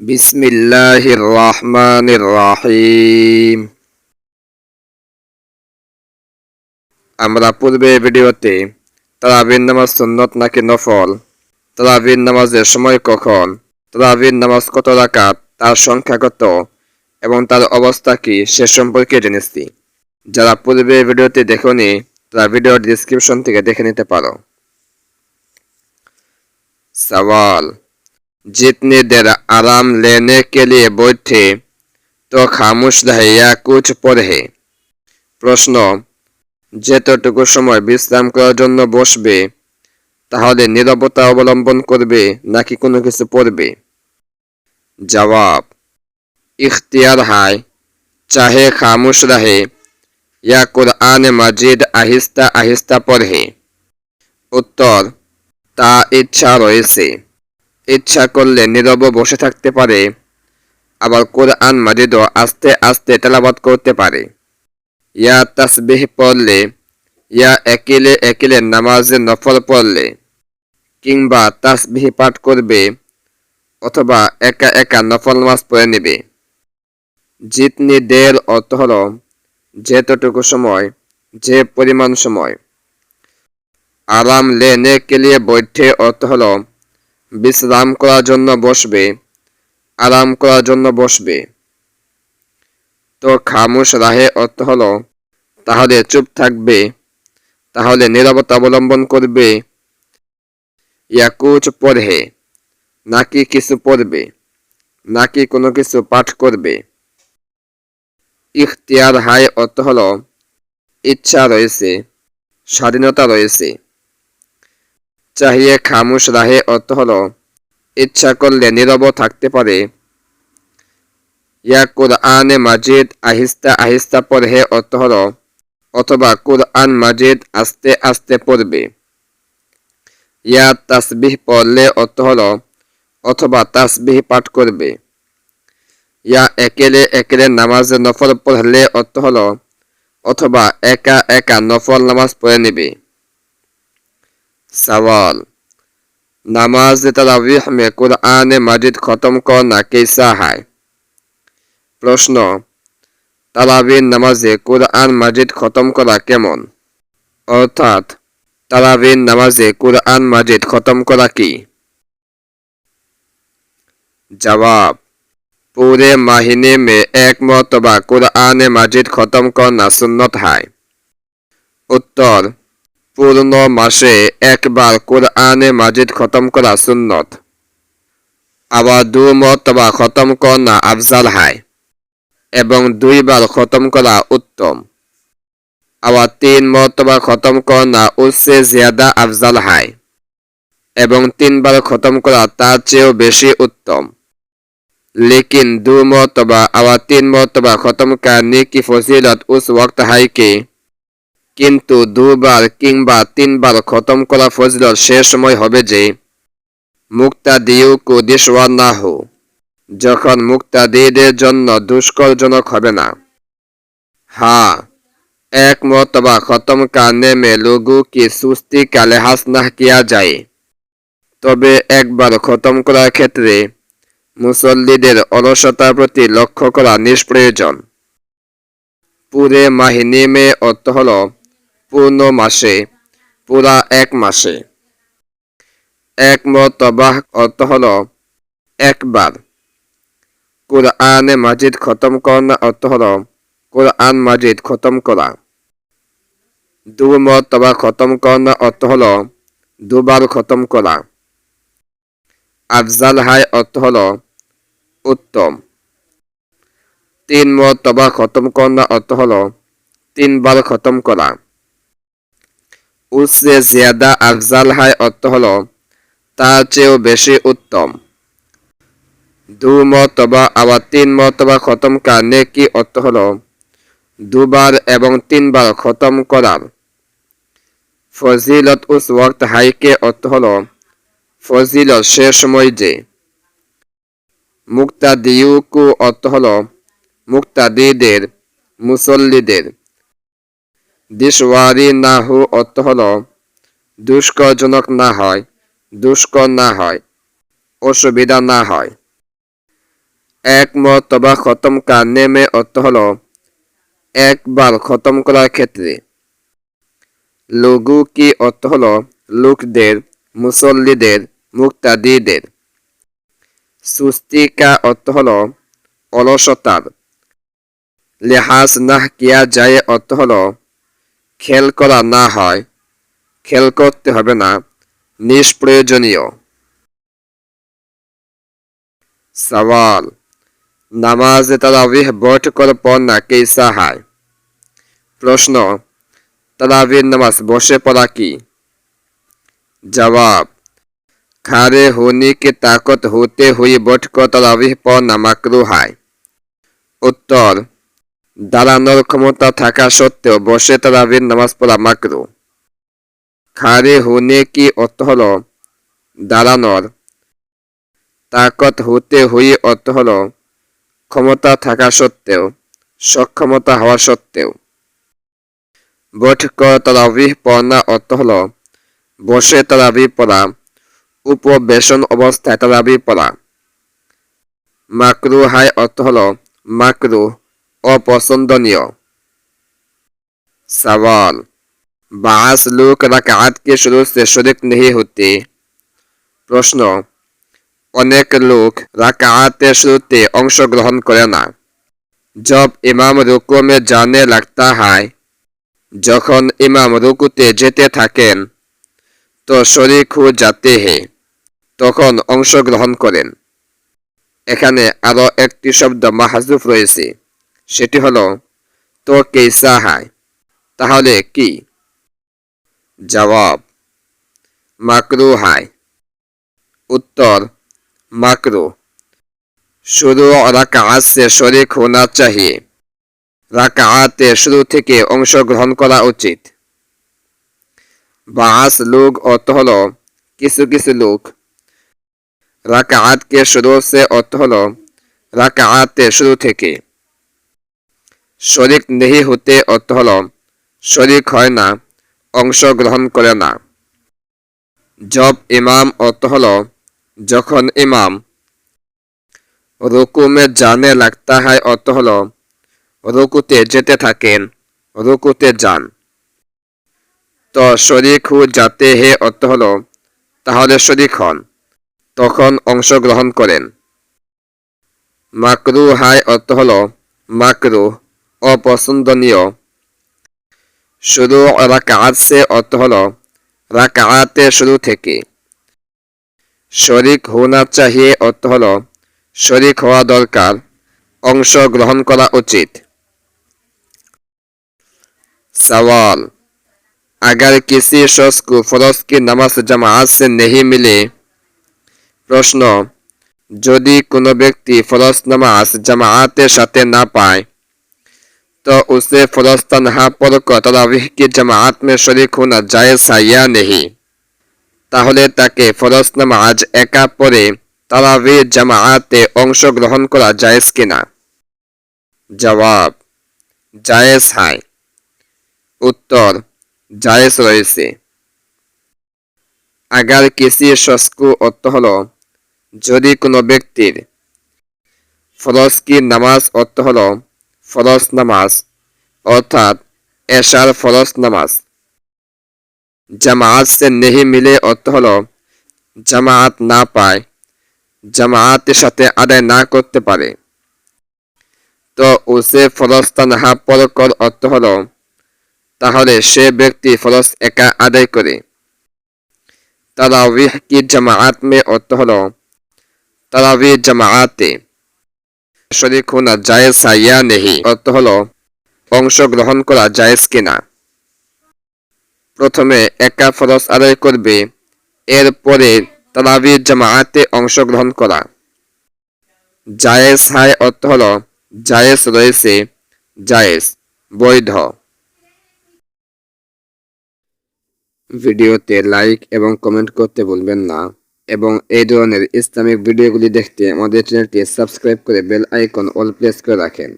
বিসমিল্লাহির আমরা পূর্বে ভিডিওতে তারাবির নামাজ সুন্নত নাকি নফল? তারাবির নামাজের সময় কখন? তারাবির নামাজ কত রাকাত? তার সংখ্যা কত? এবং তার অবস্থা কি সে সম্পর্কে জেনেছি। যারা পূর্বে ভিডিওটি দেখনি, তারা ভিডিওর ডিসক্রিপশন থেকে দেখে নিতে পারো। সওয়াল जितनी देर आराम लेने के लिए बैठे তো খামুশ রহে ইয়া কুচ পড়ে প্রশ্ন যেতটুকু সময় বিশ্রাম করার জন্য বসবে তাহলে নিরবতা অবলম্বন করবে নাকি কোনো কিছু পড়বে জবাব ইখতিয়ার হায় চাহে খামুশ রহে ইয়া কুরআন মাজিদ আহিস্তা আহিস্তা পড়ে উত্তর তা ইচ্ছা রয়েছে ইচ্ছা করলে নীরব বসে থাকতে পারে, আবার কোরআন মাজিদও আস্তে আস্তে তেলাবাদ করতে পারে। ইয়া তাসবিহ পড়লে, ইয়া একেলে একেলে নামাজে নফল পড়লে, কিংবা তাসবিহ পাঠ করবে, অথবা একা একা নফল নামাজ পড়ে নেবে। জিতনি দের অর্থ হল যেতটুকু সময়, যে পরিমাণ সময়। আরাম লেনে কে লিয়ে বৈঠে অর্থ হলো বিশ্রাম করার জন্য বসবে, আরাম করার জন্য বসবে। তো খামুশ রাহে অর্থ হল, তাহলে চুপ থাকবে, তাহলে নিরবতা অবলম্বন করবে। ইয়াকুচ পড়ে নাকি কিছু পড়বে, নাকি কোনো কিছু পাঠ করবে। ইখতিয়ার হায় অর্থ হল, ইচ্ছা রয়েছে, স্বাধীনতা রয়েছে। চাহিয়ে খামুশ রাহে অর্থ হল, ইচ্ছা করলে নীরব থাকতে পারে। ইয়া কুরআনে মাজিদ আহিস্তা আহিস্তা পড়ে অর্থ হল, অথবা কুরআন মাজিদ আস্তে আস্তে পড়বে। ইয়া তাসবিহ পড়লে অর্থ হল, অথবা তাসবিহ পাঠ করবে। ইয়া একেলে একেলে নামাজ নফল পড়লে অর্থ হল, অথবা একা একা নফল নামাজ পড়ে নেবে। सवाल नमाज तरावीह में कुरान मजिद खत्म करना कैसा है প্রশ্ন তারাবির নামাজে কোরআন মাজিদ খতম করা কেমন অর্থাৎ তারাবির নামাজে কোরআন মাজিদ খতম করা কি जवाब पूरे महीने में एक मरतबा कुरान माजिद खत्म करना सुन्नत है उत्तर পূর্ণ মাসে একবার কোরআনে মাজিদ খতম করা সুন্নত। আবার দু মতবা খতম করা আফজাল হায় এবং দুইবার খতম করা উত্তম। আবার তিন মতবা খতম করা উসে জিয়াদা আফজাল হায় এবং তিনবার খতম করা তার চেয়েও বেশি উত্তম। लेकिन दो मरतबा और তিন मरतबा খতম करने নিকি ফজিলত উস ওয়াক্ত है কি কিন্তু দুবার কিংবা তিনবার খতম করা ফজলত সে সময় হবে যে মুক্তা দিউকু দিশওয়ার না হো যখন মুক্তাদিদের জন্য দুষ্করজনক হবে না। হ্যাঁ এক মতবা খতম কানে মে লোগু কি সুস্তি কালে হাস না কিয়া যায়। তবে একবার খতম করার ক্ষেত্রে মুসল্লিদের অলসতার প্রতি লক্ষ্য করা নিষ্প্রয়োজন। পুরে মাহিনী মে অর্থ হল পূর্ণ মাসে, পুরা এক মাসে। এক মতবাহ অর্থ হল একবার। কোরআনে মাজিদ খতম করা অর্থ হল কোরআন মাজিদ খতম করা। দু মতবা খতম করা অর্থ হল দুবার খতম করা। আফজাল হাই অর্থ হল উত্তম। তিন মতবা খতম করা অর্থ হল তিনবার খতম করা। উসে জিয়াদা আফজাল হাই অর্থ হল, তার চেয়েও বেশি উত্তম। দু মতবা আবার তিন মতবা খতম কি অর্থ হল, দুবার এবং তিনবার খতম করার। ফজিলত উস ওয়াক্ত হাইকে অর্থ হল, ফজিলত সে সময় যে। মুক্তাদিউকু অর্থ হল, মুক্তাদিদের, মুসল্লিদের। দিশওয়ারি না হু অর্থ হল, দুষ্করজনক না হয়, দুষ্কর না হয়, অসুবিধা না হয়। এক মর্তবা খতম কা নেমে অর্থ হলো, একবার খতম করার ক্ষেত্রে। লঘু কি অর্থ হল, লোকদের, মুসল্লিদের, মুক্তাদিদের। সুস্তিকা অর্থ হল, অলসতার। লেহাজ না কিয়া যায় অর্থ হলো খেল করা না হয় খেল করতে হবে না নিষ্প্রয়োজনীয় সওয়াল নামাজ তারাবিহ বৈঠকর পর না কেসা হয় প্রশ্ন তারাবির নামাজ বসে পড়া কি জবাব खारे होने की ताकत होते हुए बैठ कर तराविह পড়না মাকরু হয় উত্তর দাঁড়ানোর ক্ষমতা থাকা সত্ত্বেও বসে তারাবির নামাজ পড়া মাকরু। খারে হোনে কি অর্থ হল? দাঁড়ানোর। তাকত হতে হয়ে অর্থ হল ক্ষমতা থাকা সত্ত্বেও, সক্ষমতা হওয়া সত্ত্বেও। বৈঠক তারাবিহ পড়না অর্থ হল বসে তারাবি পড়া, উপবেশন অবস্থায় তারাবি পড়া। মাকরু হাই অর্থ হল মাকরু। অপছন্দনীয় सवाल बास लोग रकात के शुरू से शरीक नहीं होते প্রশ্ন অনেক লোক রাকাতের শুরুতে অংশগ্রহণ করে না जब इमाम रुको में जाने लगता है যখন ইমাম রুকুতে যেতে থাকেন তো শরিক হু যাতে হে তখন অংশগ্রহণ করেন এখানে আরো একটি শব্দ মাহাজুফ রয়েছে সেটি হলো তো কেসা হায় তাহলে কি? জবাব মাকরু হায় উত্তর, মাকরু। শুরু রাকাত সে শরিক হোনা রাকাতে শুরু থেকে অংশগ্রহণ করা উচিত। বাস লোক অর্থ হলো, কিছু কিছু লোক। রাকাতকে শুরু সে অর্থ হলো রাকাতে শুরু থেকে। শরিক নেহি হতে অর্থ হলো, শরিক হয় না, অংশগ্রহণ করে না। জব ইমাম অর্থ হলো, যখন ইমাম। রুকুমে জানে লাগতা হয় অর্থ হলো, রুকুতে যেতে থাকেন, রুকুতে যান। তো শরিক হু যাতে হে অর্থ হলো, তাহলে শরিক হন, তখন অংশগ্রহণ করেন। মাকরু হাই অর্থ হলো, মাকরু। অপছন্দনীয় শুরু রাকাত সে অর্থ হলো রাকাতে শুরু থেকে শরিক হোনা চাহিয়ে অর্থ হলো শরিক হওয়া দরকার অংশগ্রহণ করা উচিত सवाल अगर किसी शख्स को फरज की नमाज जमात से नहीं मिले প্রশ্ন যদি কোনো ব্যক্তি ফরজ নামাজ জামায়াতের সাথে না পায় तो उसे फरज तनहा पढ़कर तरावीह की जमात में शरीक होना जायज है या नहीं তাহলে তাকে ফরজ নামাজ একা পড়ে তারাবি জামায়াতে অংশগ্রহণ করা জায়েজ কিনা জবাব জায়েজ হায় উত্তর জায়েজ রয়েছে আগার কিসি শস্কু অর্থ হল যদি কোনো ব্যক্তির ফরজ কি নামাজ অর্থ হল ফরজ নামাজ, অর্থাৎ এশার ফরজ নামাজ। জামাত সে নেহি মিলে অর্থ হল জামাত না পায় জামাতের সাথে আদায় না করতে পারে। তো উসে ফরজ তানহা পরকর অর্থ হল, তাহলে সে ব্যক্তি ফরজ একা আদায় করে। তারা তারাবিহ কি জামাত মে অর্থ হল তারাবি জামাতে শরিক হোনা জায়েজ ইয়া নেহি অর্থ হল অংশগ্রহণ করা জায়েজ কিনা। প্রথমে একা ফরজ আদায় করবে, এরপরে তারাবি জামাতে অংশগ্রহণ করা। জায়েজ হাই অর্থ হল, জায়েজ রয়েছে, জায়েজ, বৈধ। ভিডিওতে লাইক এবং কমেন্ট করতে ভুলবেন না। এবং এই ধরনের ইসলামিক ভিডিওগুলি দেখতে আমাদের চ্যানেলটি সাবস্ক্রাইব করে বেল আইকন অল প্রেস করে রাখেন।